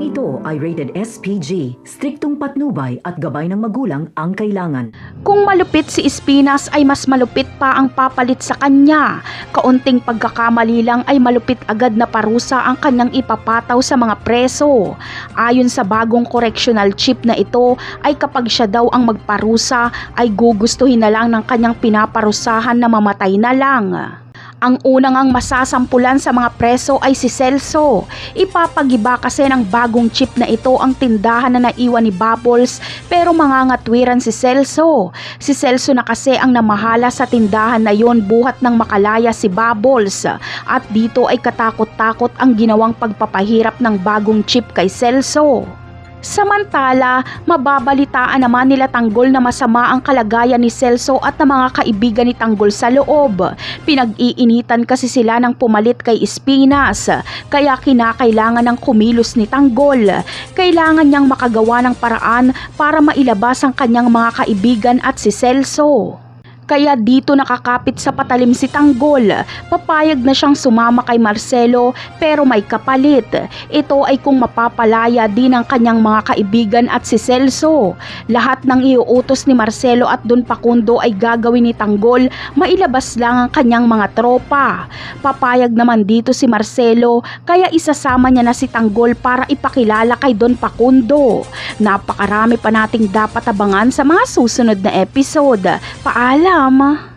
ito ay rated SPG. Striktong patnubay at gabay ng magulang ang kailangan. Kung malupit si Espinas ay mas malupit pa ang papalit sa kanya. Kaunting pagkakamali lang ay malupit agad na parusa ang kanyang ipapataw sa mga preso. Ayon sa bagong correctional chip na ito ay kapag siya daw ang magparusa ay gugustuhin na lang ng kanyang pinaparusahan na mamatay na lang. Ang unang ang masasampulan sa mga preso ay si Celso. Ipapagiba kasi ng bagong chip na ito ang tindahan na naiwan ni Bubbles pero mangangatwiran si Celso. Si Celso na kasi ang namahala sa tindahan na yon buhat ng makalaya si Bubbles. At dito ay katakot-takot ang ginawang pagpapahirap ng bagong chip kay Celso. Samantala, mababalitaan naman nila Tanggol na masama ang kalagayan ni Celso at ng mga kaibigan ni Tanggol sa loob. Pinag-iinitan kasi sila ng pumalit kay Espinas, kaya kinakailangan ng kumilos ni Tanggol. Kailangan niyang makagawa ng paraan para mailabas ang kanyang mga kaibigan at si Celso. Kaya dito nakakapit sa patalim si Tanggol. Papayag na siyang sumama kay Marcelo pero may kapalit. Ito ay kung mapapalaya din ang kanyang mga kaibigan at si Celso. Lahat ng iuutos ni Marcelo at Don Pakundo ay gagawin ni Tanggol, mailabas lang ang kanyang mga tropa. Papayag naman dito si Marcelo kaya isasama niya na si Tanggol para ipakilala kay Don Pakundo. Napakarami pa nating dapat abangan sa mga susunod na episode. Paalam! 打吗